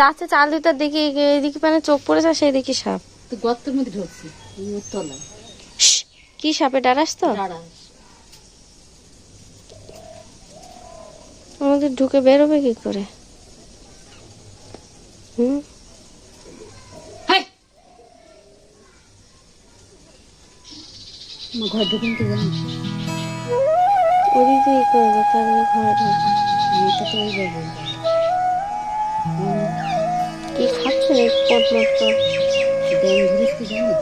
যাচ্ছে চাল দিতে দেখি এদিকে মানে চোখ পড়েছে সেই দেখি সাপ। গর্তের মধ্যে ঢুকছি তলায়। কি সাপে ডারাস তো? আমাদের ঢুকে বেরোবে কি করে? হুম? ঘর ঢুকুন কি জানি? ওদিকে তাহলে ঘরে তো ওই কি খাচ্ছে রে পটমট করে কি জানি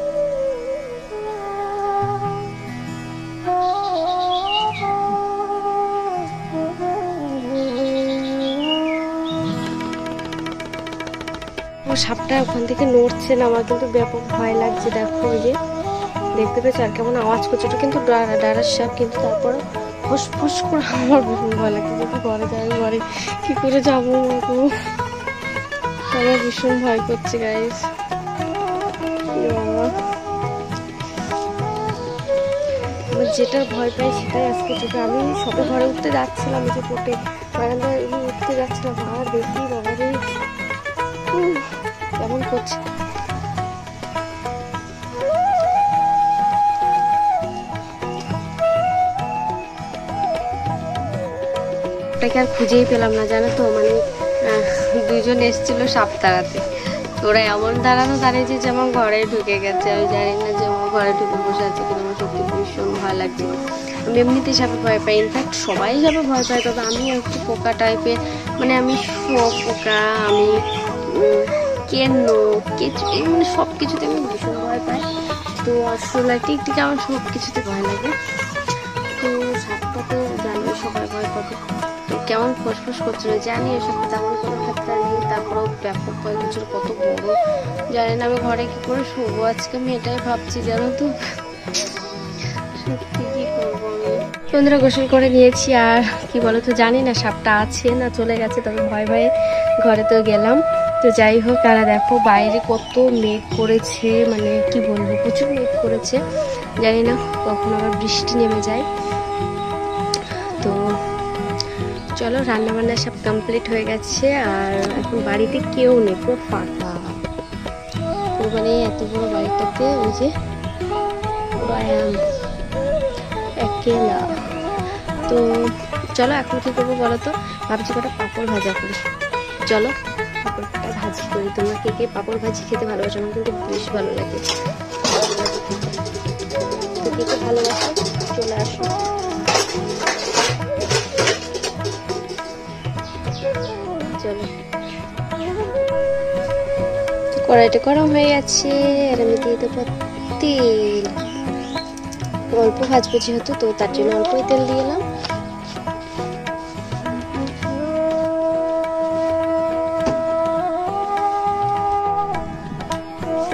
ও সাপটা ওখান থেকে নড়ছে না আমার কিন্তু ব্যাপক ভয় লাগছে দেখো ওই যে। দেখতে পেয়েছ আর কেমন আওয়াজ করছে ওটা কিন্তু ডারার সাপ কিন্তু তারপরে ফুস ফুস করে আমার ভয় লাগছে। যদি ঘরে যাই ঘরে কি করে যাব আমার ভীষণ ভয় করছে গাইস যেটা ভয় পাই সেটাই আজকে চোখে আমি সবে ঘরে উঠতে যাচ্ছিলাম যে পোটে বারান্দায় উঠতে যাচ্ছিলাম। আর দেখি বাবা রে। কেমন করছে। ওটাকে আর খুঁজেই পেলাম না, জানো তো? মানে দুজন এসেছিল সাপ তাড়াতে। ওরা এমন দাঁড়ানো দাঁড়িয়েছে যে আমার ঘরে ঢুকে গেছে, আমি জানি না যে আমার ঘরে ঢুকে বসে আছে কিনা, আমার সত্যি ভীষণ ভয় লাগছিল। আমি এমনিতেই সাপে ভয় পাই ইনফ্যাক্ট সবাই সাপে ভয় পায়, তবে আমি একটু পোকা টাইপের মানে আমি পোকা, আমি কেন এই মানে সব কিছুতে আমি ভীষণ ভয় পাই। তো আসলে টিকটিকে আমার সব কিছুতে ভয় লাগে। তো সাপটা তো জানি সবাই ভয় পাবে। কেমন ফসফস করছিল, জানি এসব তেমন কোনো ক্ষেত্রে নেই, তারপরেও ব্যাপক ভয় করছিল কত বড়। জানি না আমি ঘরে কি করে শোবো, আজকে আমি এটাই ভাবছি, জানো তো। সত্যি কি গোসল করে নিয়েছি, আর কি বলতো, জানি না সাপটা আছে না চলে গেছে, তবে ভয় ভয়ে ঘরে তো গেলাম। তো যাই হোক, তারা দেখো বাইরে কত মেঘ করেছে মানে কি বলব, প্রচুর মেঘ করেছে। জানি না কখন আবার বৃষ্টি নেমে যায়। তো চলো রান্না বান্না সব কমপ্লিট হয়ে গেছে, আর এখন বাড়িতে কেউ নেই, পুরো ফাঁকা। পুরো মানে এত বড় বাড়িটাতে ওই যে তো চলো, এখন কি করব বলো তো? ভাবছি কটা পাঁপড় ভাজা করি। চলো, পাঁপড়টা ভাজি করি। তোমরা কে কে পাঁপড় ভাজি খেতে ভালোবাসো? আমার কিন্তু বেশ ভালো লাগে। তো কে কে ভালোবাসো, চলে আসো। চলো কড়াইটা গরম হয়ে গেছে, আর আমি দিয়ে দেবো তেল। অল্প ভাজবো যেহেতু, তো তার জন্য অল্পই তেল দিয়ে এলাম।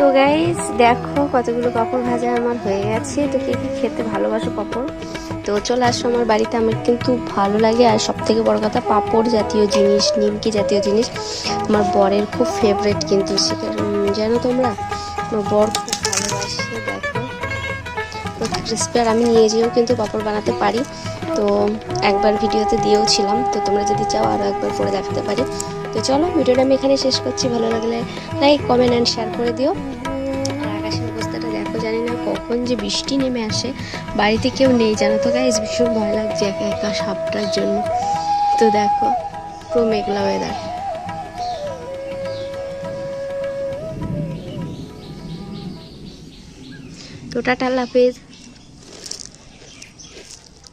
তো গাইস দেখো কতগুলো পাঁপড় ভাজা আমার হয়ে গেছে। তো কে কি খেতে ভালোবাসো পাঁপড়? তো চলে আসো আমার বাড়িতে। আমার কিন্তু ভালো লাগে। আর সব থেকে বড় কথা, পাঁপড় জাতীয় জিনিস, নিমকি জাতীয় জিনিস আমার বরের খুব ফেভারেট কিন্তু সেটা জানো তোমরা? আমার বর খুব ভালোবাসে, দেখো। ক্রিসপি আর আমি নিজেও কিন্তু পাঁপড় বানাতে পারি। তো একবার ভিডিওতে দিয়েও ছিলাম। তো তোমরা যদি চাও আরও একবার করে দেখাতে পারি। তো চলো, ভিডিওটা আমি এখানে শেষ করছি। ভালো লাগলে লাইক কমেন্ট অ্যান্ড শেয়ার করে দিও। আর আকাশের অবস্থাটা দেখো, জানি না কখন যে বৃষ্টি নেমে আসে। বাড়িতে কেউ নেই, জানো তো গাইজ ভীষণ ভয় লাগছে একা একা সাপটার জন্য। তো দেখো, পুরো মেঘলা ওয়েদার তো টাটা হাফেজ।